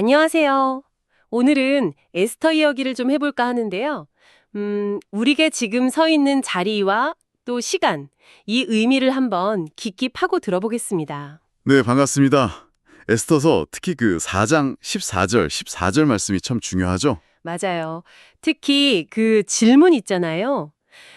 안녕하세요. 오늘은 에스터 이야기를 좀 해볼까 하는데요. 음, 우리가 지금 서 있는 자리와 또 시간, 이 의미를 한번 깊이 파고 들어보겠습니다. 네, 반갑습니다. 에스터서 특히 그 4장 14절, 14절 말씀이 참 중요하죠? 맞아요. 특히 그 질문 있잖아요.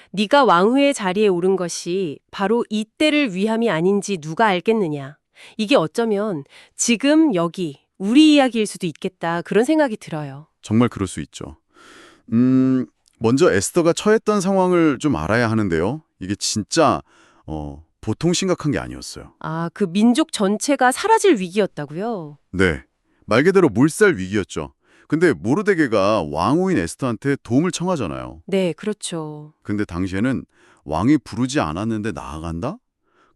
네가 왕후의 자리에 오른 것이 바로 이때를 위함이 아닌지 누가 알겠느냐. 이게 어쩌면 지금 여기 우리 이야기일 수도 있겠다 그런 생각이 들어요. 정말 그럴 수 있죠. 음, 먼저 에스터가 처했던 상황을 좀 알아야 하는데요. 이게 진짜 어, 보통 심각한 게 아니었어요. 아, 그 민족 전체가 사라질 위기였다고요? 네, 말 그대로 몰살 위기였죠. 근데 모르데게가 왕후인 에스터한테 도움을 청하잖아요. 네, 그렇죠. 근데 당시에는 왕이 부르지 않았는데 나아간다?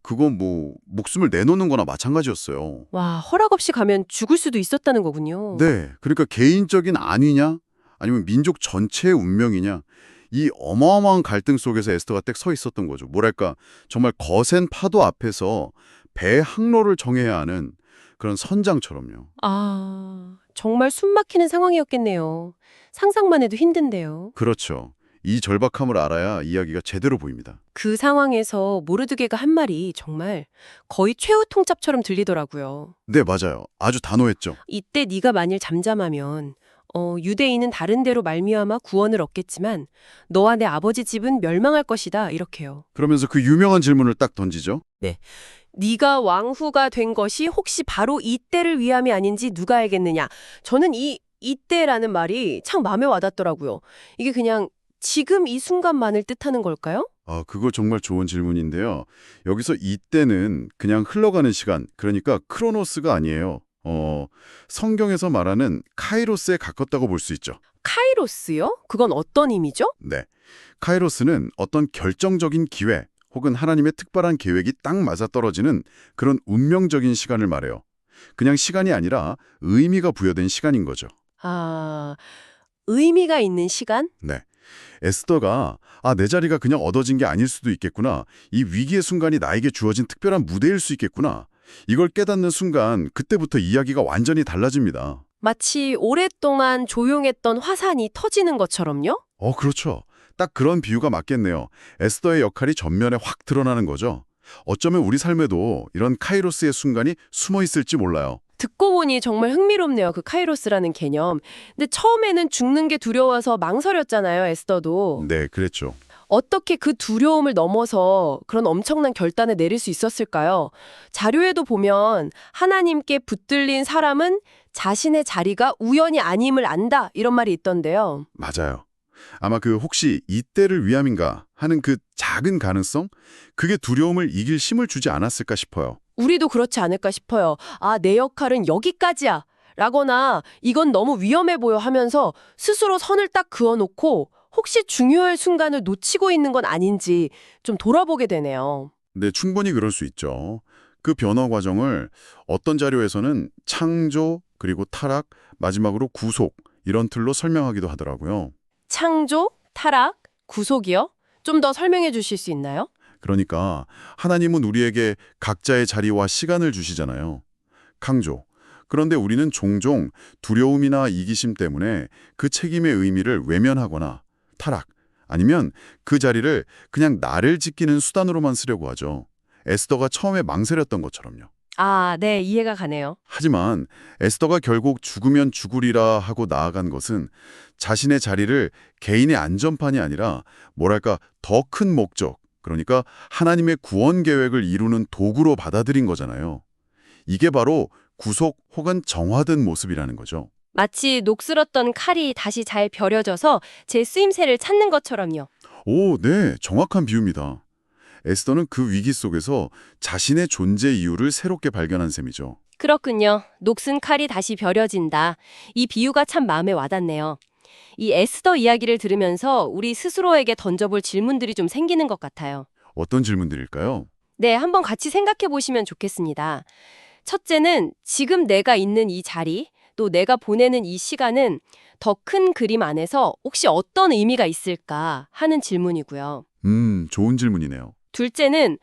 그건 뭐 목숨을 내놓는 거나 마찬가지였어요. 와, 허락 없이 가면 죽을 수도 있었다는 거군요. 네, 그러니까 개인적인 안위냐 아니면 민족 전체의 운명이냐 이 어마어마한 갈등 속에서 에스터가 딱 서 있었던 거죠. 뭐랄까 정말 거센 파도 앞에서 배 항로를 정해야 하는 그런 선장처럼요. 아, 정말 숨 막히는 상황이었겠네요. 상상만 해도 힘든데요. 그렇죠. 이 절박함을 알아야 이야기가 제대로 보입니다. 그 상황에서 모르드게가 한 말이 정말 거의 최후 통첩처럼 들리더라고요. 네, 맞아요. 아주 단호했죠. 이때 네가 만일 잠잠하면 어, 유대인은 다른 데로 말미암아 구원을 얻겠지만 너와 내 아버지 집은 멸망할 것이다 이렇게요. 그러면서 그 유명한 질문을 딱 던지죠. 네가 왕후가 된 것이 혹시 바로 이때를 위함이 아닌지 누가 알겠느냐. 저는 이 이때라는 말이 참 마음에 와닿더라고요. 이게 그냥 지금 이 순간만을 뜻하는 걸까요? 아, 그거 정말 좋은 질문인데요. 여기서 이때는 그냥 흘러가는 시간, 그러니까 크로노스가 아니에요. 어, 성경에서 말하는 카이로스에 가깝다고 볼 수 있죠. 카이로스요? 그건 어떤 의미죠? 네. 카이로스는 어떤 결정적인 기회 혹은 하나님의 특별한 계획이 딱 맞아떨어지는 그런 운명적인 시간을 말해요. 그냥 시간이 아니라 의미가 부여된 시간인 거죠. 아, 의미가 있는 시간? 네. 에스더가 아, 내 자리가 그냥 얻어진 게 아닐 수도 있겠구나. 이 위기의 순간이 나에게 주어진 특별한 무대일 수 있겠구나. 이걸 깨닫는 순간 그때부터 이야기가 완전히 달라집니다. 마치 오랫동안 조용했던 화산이 터지는 것처럼요? 어, 그렇죠. 딱 그런 비유가 맞겠네요. 에스더의 역할이 전면에 확 드러나는 거죠. 어쩌면 우리 삶에도 이런 카이로스의 순간이 숨어 있을지 몰라요. 듣고 보니 정말 흥미롭네요. 그 카이로스라는 개념. 근데 처음에는 죽는 게 두려워서 망설였잖아요, 에스더도. 네, 그랬죠. 어떻게 그 두려움을 넘어서 그런 엄청난 결단을 내릴 수 있었을까요? 자료에도 보면 하나님께 붙들린 사람은 자신의 자리가 우연이 아님을 안다 이런 말이 있던데요. 맞아요. 아마 그 혹시 이때를 위함인가 하는 그 작은 가능성? 그게 두려움을 이길 힘을 주지 않았을까 싶어요. 우리도 그렇지 않을까 싶어요. 아, 내 역할은 여기까지야. 라거나 이건 너무 위험해 보여 하면서 스스로 선을 딱 그어놓고 혹시 중요할 순간을 놓치고 있는 건 아닌지 좀 돌아보게 되네요. 네, 충분히 그럴 수 있죠. 그 변화 과정을 어떤 자료에서는 창조, 그리고 타락, 마지막으로 구속 이런 틀로 설명하기도 하더라고요. 창조, 타락, 구속이요? 좀 더 설명해 주실 수 있나요? 그러니까 하나님은 우리에게 각자의 자리와 시간을 주시잖아요. 강조. 그런데 우리는 종종 두려움이나 이기심 때문에 그 책임의 의미를 외면하거나 타락, 아니면 그 자리를 그냥 나를 지키는 수단으로만 쓰려고 하죠. 에스더가 처음에 망설였던 것처럼요. 아, 네, 이해가 가네요. 하지만 에스더가 결국 죽으면 죽으리라 하고 나아간 것은 자신의 자리를 개인의 안전판이 아니라 뭐랄까 더 큰 목적, 그러니까 하나님의 구원 계획을 이루는 도구로 받아들인 거잖아요. 이게 바로 구속 혹은 정화된 모습이라는 거죠. 마치 녹슬었던 칼이 다시 잘 벼려져서 제 쓰임새를 찾는 것처럼요. 오, 네, 정확한 비유입니다. 에스더는 그 위기 속에서 자신의 존재 이유를 새롭게 발견한 셈이죠. 그렇군요. 녹슨 칼이 다시 벼려진다. 이 비유가 참 마음에 와닿네요. 이 에스더 이야기를 들으면서 우리 스스로에게 던져볼 질문들이 좀 생기는 것 같아요. 어떤 질문들일까요? 네, 한번 같이 생각해 보시면 좋겠습니다. 첫째는 지금 내가 있는 이 자리, 또 내가 보내는 이 시간은 더 큰 그림 안에서 혹시 어떤 의미가 있을까 하는 질문이고요. 음, 좋은 질문이네요. 둘째는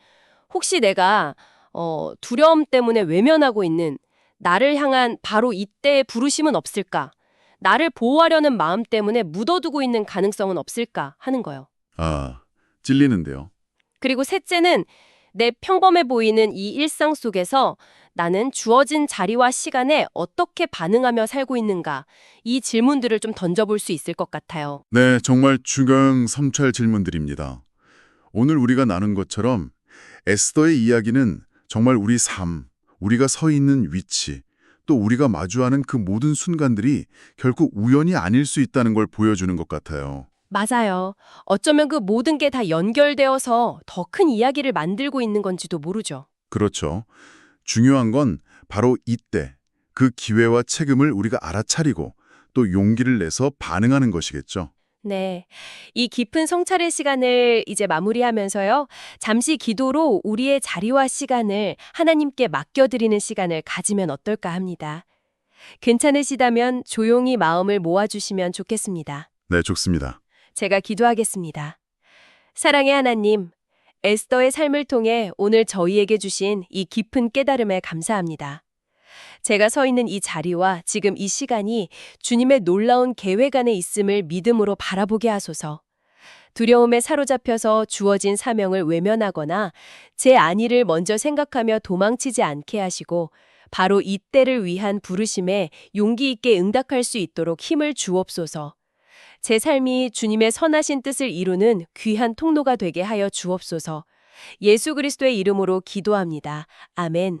혹시 내가 어, 두려움 때문에 외면하고 있는 나를 향한 바로 이때의 부르심은 없을까? 나를 보호하려는 마음 때문에 묻어두고 있는 가능성은 없을까 하는 거요. 아, 찔리는데요. 그리고 셋째는 내 평범해 보이는 이 일상 속에서 나는 주어진 자리와 시간에 어떻게 반응하며 살고 있는가 이 질문들을 좀 던져볼 수 있을 것 같아요. 네, 정말 중요한 섬찰 질문들입니다. 오늘 우리가 나눈 것처럼 에스더의 이야기는 정말 우리 삶, 우리가 서 있는 위치, 또 우리가 마주하는 그 모든 순간들이 결코 우연이 아닐 수 있다는 걸 보여주는 것 같아요. 맞아요. 어쩌면 그 모든 게 다 연결되어서 더 큰 이야기를 만들고 있는 건지도 모르죠. 그렇죠. 중요한 건 바로 이때 그 기회와 책임을 우리가 알아차리고 또 용기를 내서 반응하는 것이겠죠. 네. 이 깊은 성찰의 시간을 이제 마무리하면서요. 잠시 기도로 우리의 자리와 시간을 하나님께 맡겨드리는 시간을 가지면 어떨까 합니다. 괜찮으시다면 조용히 마음을 모아주시면 좋겠습니다. 네, 좋습니다. 제가 기도하겠습니다. 사랑의 하나님, 에스더의 삶을 통해 오늘 저희에게 주신 이 깊은 깨달음에 감사합니다. 제가 서 있는 이 자리와 지금 이 시간이 주님의 놀라운 계획 안에 있음을 믿음으로 바라보게 하소서. 두려움에 사로잡혀서 주어진 사명을 외면하거나 제 안위를 먼저 생각하며 도망치지 않게 하시고 바로 이때를 위한 부르심에 용기 있게 응답할 수 있도록 힘을 주옵소서. 제 삶이 주님의 선하신 뜻을 이루는 귀한 통로가 되게 하여 주옵소서. 예수 그리스도의 이름으로 기도합니다. 아멘.